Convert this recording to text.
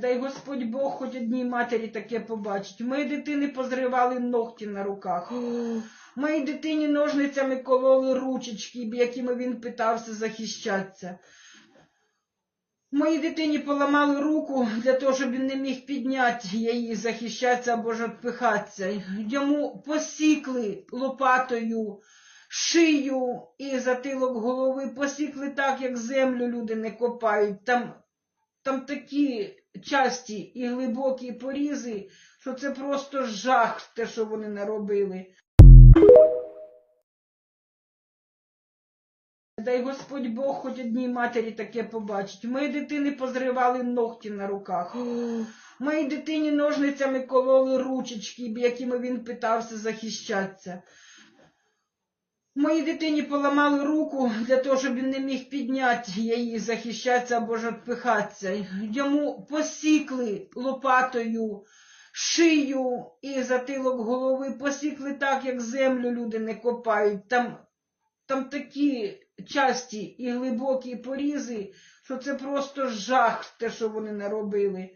Дай Господь Бог хоч одній матері таке побачить. Мої дитини позривали ногті на руках. Моїй дитині ножницями кололи ручечки, якими він питався захищатися. Моїй дитині поламали руку для того, щоб він не міг підняти її, захищатися або ж відпихатися. Йому посікли лопатою шию і затилок голови, посікли так, як землю люди не копають. Там, там такі часті і глибокі порізи, що це просто жах, те, що вони наробили. Дай Господь Бог хоч одній матері таке побачить. Мої дитини позривали ногті на руках. Моїй дитині ножницями кололи ручечки, якими він питався захищатися. Моїй дитині поламали руку для того, щоб він не міг підняти її, захищатися або ж відпихатися. Йому посікли лопатою шию і затилок голови, посікли так, як землю люди не копають. Там, там такі часті і глибокі порізи, що це просто жах, те, що вони наробили.